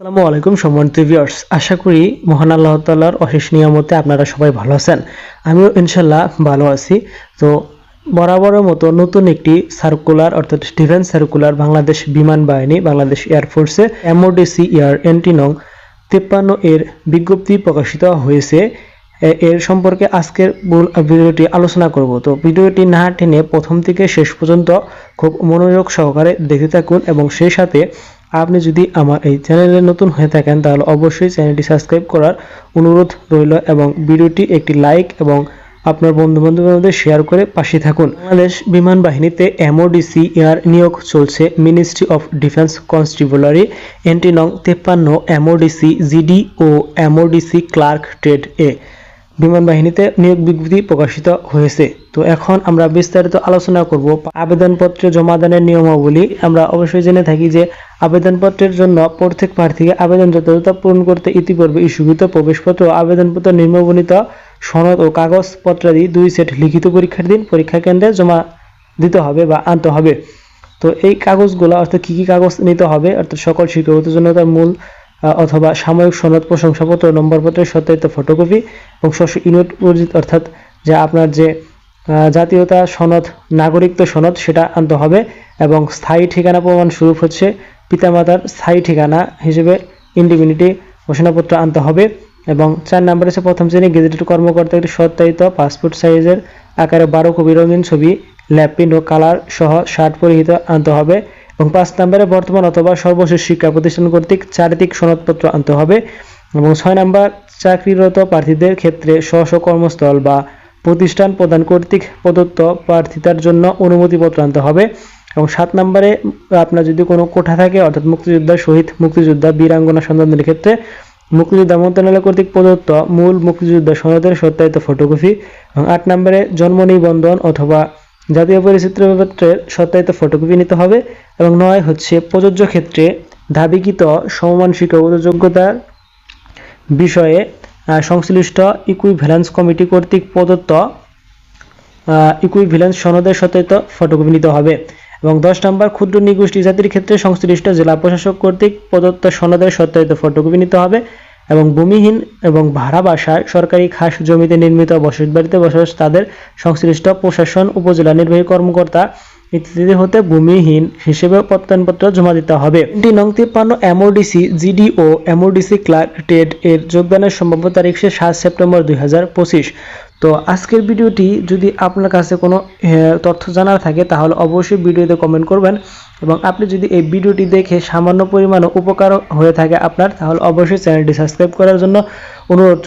আসসালামু আলাইকুম সম্মানিত ভিউয়ার্স আশা করি মহান আল্লাহ তাআলার অশেষ নিয়ামতে আপনারা সবাই ভালো আছেন। আমিও ইনশাল্লাহ ভালো আছি। তো বরাবরের মতো নতুন একটি সার্কুলার অর্থাৎ ডিফেন্স সার্কুলার বাংলাদেশ বিমান বাহিনী, বাংলাদেশ এয়ারফোর্সে এমওডিসি ইয়ার এন্টি নং তিপ্পান্ন এর বিজ্ঞপ্তি প্রকাশিত হয়েছে। এর সম্পর্কে আজকের মূল ভিডিওটি আলোচনা করব। তো ভিডিওটি না টেনে প্রথম থেকে শেষ পর্যন্ত খুব মনোযোগ সহকারে দেখে থাকুন এবং সেই সাথে আপনি যদি আমার এই চ্যানেলে নতুন হয়ে থাকেন, তাহলে অবশ্যই চ্যানেলটি সাবস্ক্রাইব করার অনুরোধ রইল এবং ভিডিওটি একটি লাইক এবং আপনার বন্ধু বান্ধবের মধ্যে শেয়ার করে পাশে থাকুন। বাংলাদেশ বিমান বাহিনীতে এমওডিসি এয়ার নিয়োগ চলছে। Ministry of defence constabulary entry নং তেপ্পান্ন এমওডিসি জিডি ও এমওডিসি ক্লার্ক ট্রেড এ বিমান বাহিনীতে নিয়োগ বিজ্ঞপ্তি প্রকাশিত হয়েছে। তো এখন আমরা বিস্তারিত আলোচনা করব আবেদনপত্র জমা দানের নিয়মাবলী। আমরা অবশ্যই জেনে থাকি যে আবেদনপত্রের জন্য প্রত্যেক প্রার্থীকে আবেদন যথাযথ পূরণ করতে ইতিপূর্বে ইস্যুকৃত প্রবেশপত্র আবেদনপত্র নিম্নবর্ণিত সনদ ও কাগজপত্রাদি দুই সেট লিখিত পরীক্ষার দিন পরীক্ষা কেন্দ্রে জমা দিতে হবে বা আনতে হবে। তো এই কাগজগুলো অর্থাৎ কী কী কাগজ নিতে হবে অর্থাৎ সকল শিক্ষাগত জন্যতার মূল আহ, অথবা সাময়িক সনদ, প্রশংসাপত্র, নম্বরপত্রের সত্যায়িত ফটোকপি এবং শস্য ইউনিট অর্জিত, অর্থাৎ যে আপনার যে জাতীয়তা সনদ, নাগরিকত্ব সনদ, সেটা আনতে হবে এবং স্থায়ী ঠিকানা প্রমাণ স্বরূপ হচ্ছে পিতামাতার স্থায়ী ঠিকানা হিসেবে ইন্ডিমিনিটি ঘোষণাপত্র আনতে হবে এবং চার নম্বর হচ্ছে প্রথম শ্রেণি গেজেটেড কর্মকর্তা একটি সত্যায়িত পাসপোর্ট সাইজের আকারে বারো কপি রঙিন ছবি ল্যাপপিন ও কালার সহ শার্ট পরিহিত আনতে হবে। এবং পাঁচ নম্বরে বর্তমান অথবা সর্বশেষ শিক্ষা প্রতিষ্ঠান কর্তৃক চারিত্রিক সনদপত্র আনতে হবে এবং ছয় নম্বর, চাকরিরত প্রার্থীদের ক্ষেত্রে স্ব কর্মস্থল বা প্রতিষ্ঠান প্রদান কর্তৃক প্রদত্ত প্রার্থিতার জন্য অনুমতিপত্র আনতে হবে এবং সাত নম্বরে, আপনার যদি কোনো কোঠা থাকে, অর্থাৎ মুক্তিযোদ্ধা শহীদ মুক্তিযোদ্ধা বীরাঙ্গনা সন্তানদের ক্ষেত্রে, মুক্তিযোদ্ধা মন্ত্রণালয় কর্তৃক প্রদত্ত মূল মুক্তিযোদ্ধা সনদের সত্যায়িত ফটোকপি এবং আট নম্বরে জন্ম নিবন্ধন অথবা জাতীয় পরিচিত্রপত্রের সত্যায়িত ফটোকপি নিতে হবে এবং নয় হচ্ছে প্রযোজ্য ক্ষেত্রে দাবিকৃত সমমান শিক্ষাগত যোগ্যতার বিষয়ে সংশ্লিষ্ট ইকুইভ্যালেন্স কমিটি কর্তৃক প্রদত্ত ইকুইভ্যালেন্স সনদের সত্যায়িত ফটোকপি নিতে হবে। এবং দশ নম্বর, ক্ষুদ্র নিগোষ্ঠী জাতির ক্ষেত্রে সংশ্লিষ্ট জেলা প্রশাসক কর্তৃক প্রদত্ত সনদের সত্যায়িত ফটোকপি নিতে হবে। এবং ভূমিহীন এবং ভাড়া বাসায় সরকারি খাস জমিতে নির্মিত বসত বাড়িতে বসবাস তাদের সংশ্লিষ্ট প্রশাসন, উপজেলা নির্বাহী কর্মকর্তা ইত্যাদি হতে ভূমিহীন হিসেবে প্রত্যয়নপত্র জমা দিতে হবে। তিনটি নং তিপ্পান্ন এমওডিসি জিডিও, এমওডিসি ক্লার্ক টেড এর যোগদানের সম্ভাব্য তারিখ সাত সেপ্টেম্বর দুই হাজার পঁচিশ। তো আজকের ভিডিওটি যদি আপনার কাছে কোনো তথ্য জানার থাকে, তাহলে অবশ্যই ভিডিওতে কমেন্ট করবেন এবং আপনি যদি এই ভিডিওটি দেখে সামান্য পরিমাণে উপকার হয়ে থাকে আপনার, তাহলে অবশ্যই চ্যানেলটি সাবস্ক্রাইব করার জন্য অনুরোধ।